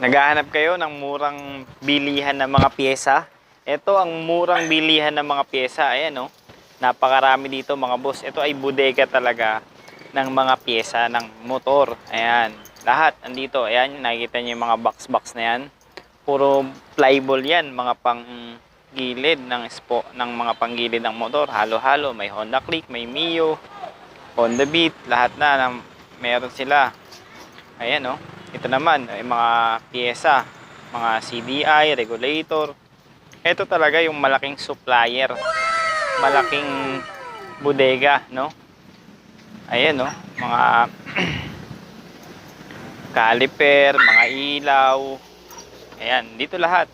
Naghahanap kayo ng murang bilihan ng mga pyesa? Ito ang murang bilihan ng mga pyesa. Ayan oh. Napakarami dito mga boss. Ito ay bodega talaga ng mga pyesa ng motor. Ayan. Lahat andito. Ayan, nakikita niyo yung mga box-box na yan. Puro plywood yan. Mga pang gilid ng spo, ng mga panggilid ng motor. Halo-halo. May Honda Click, may Mio, Honda Beat. Lahat na. Meron sila. Ayan oh. Ito naman, ay mga pyesa, mga CDI, regulator. Ito talaga yung malaking supplier, malaking bodega, no? Ayan, no? Mga caliper, mga ilaw. Ayan, dito lahat.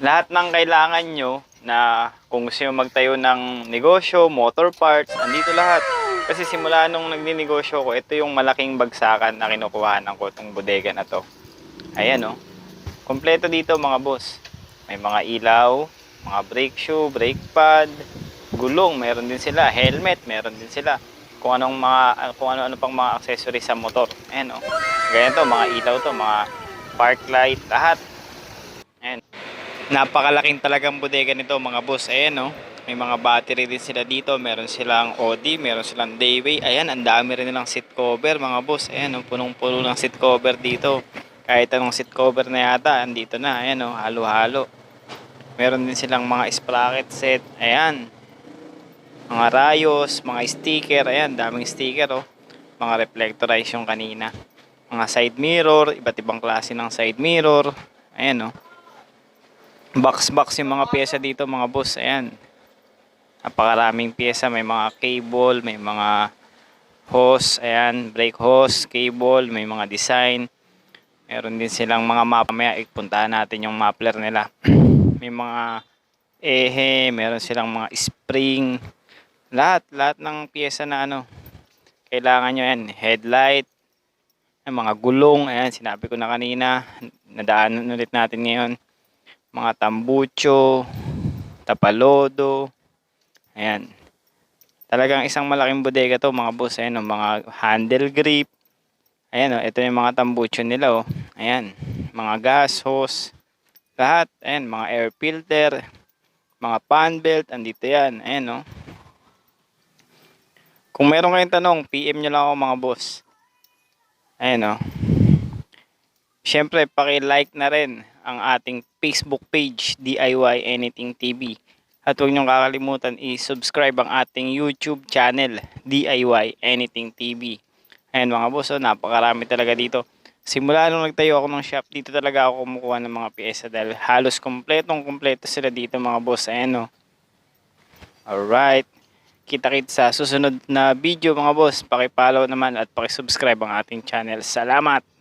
Lahat ng kailangan nyo na kung gusto nyo magtayo ng negosyo, motor parts, andito lahat. Kasi simula nung nagninegosyo ko, ito yung malaking bagsakan na kinukuhanan ko itong bodega na to. Ayan oh. Kompleto dito mga boss. May mga ilaw, mga brake shoe, brake pad, gulong, meron din sila, helmet, meron din sila. Kung anong mga kung ano-ano pang mga accessories sa motor. Ayan oh. Ganyan to, mga ilaw to, mga park light, lahat. Napakalaking talagang bodega nito mga boss. Ayan oh. May mga battery din sila dito. Meron silang OD, meron silang Dayway. Ayan, ang dami rin nilang seat cover mga boss. Ayan, oh, punong-puno ng seat cover dito. Kahit anong seat cover na yata, andito na. Ayan, oh, halo-halo. Meron din silang mga sprocket set. Ayan. Mga rayos, mga sticker. Ayan, daming sticker, oh. Mga reflectorize yung kanina. Mga side mirror, iba't ibang klase ng side mirror. Ayan, oh. Box-box yung mga pyesa dito, mga boss. Ayan. Napakaraming pyesa may mga cable may mga hose. Ayan brake hose cable may mga design. Meron din silang mga map. Mamaya ipuntahan natin yung muffler nila. May mga ehe meron silang mga spring. Lahat lahat ng pyesa na ano kailangan nyo. Yan headlight. Mga gulong. Ayan sinabi ko na kanina. Nadaanan ulit natin ngayon mga tambucho tapalodo Ayan. Talagang isang malaking bodega to mga boss. Ayan o, mga handle grip. Ayan o, ito yung mga tambucho nila o. Ayan, mga gas hose. Lahat. Ayan, mga air filter. Mga fan belt. Andito yan. Ayan o. Kung meron kayong tanong, PM nyo lang ako mga boss. Ayan o. Siyempre, paki-like na rin ang ating Facebook page, DIY Anything TV. At huwag niyong kakalimutan i-subscribe ang ating YouTube channel, DIY Anything TV. Ayan mga boss, oh, napakarami talaga dito. Simula nung nagtayo ako ng shop, dito talaga ako kumukuha ng mga pyesa dahil halos kompletong kompleto sila dito mga boss. Ayan o. Alright. Kita-kit sa susunod na video mga boss. Paki-follow naman at paki-subscribe ang ating channel. Salamat!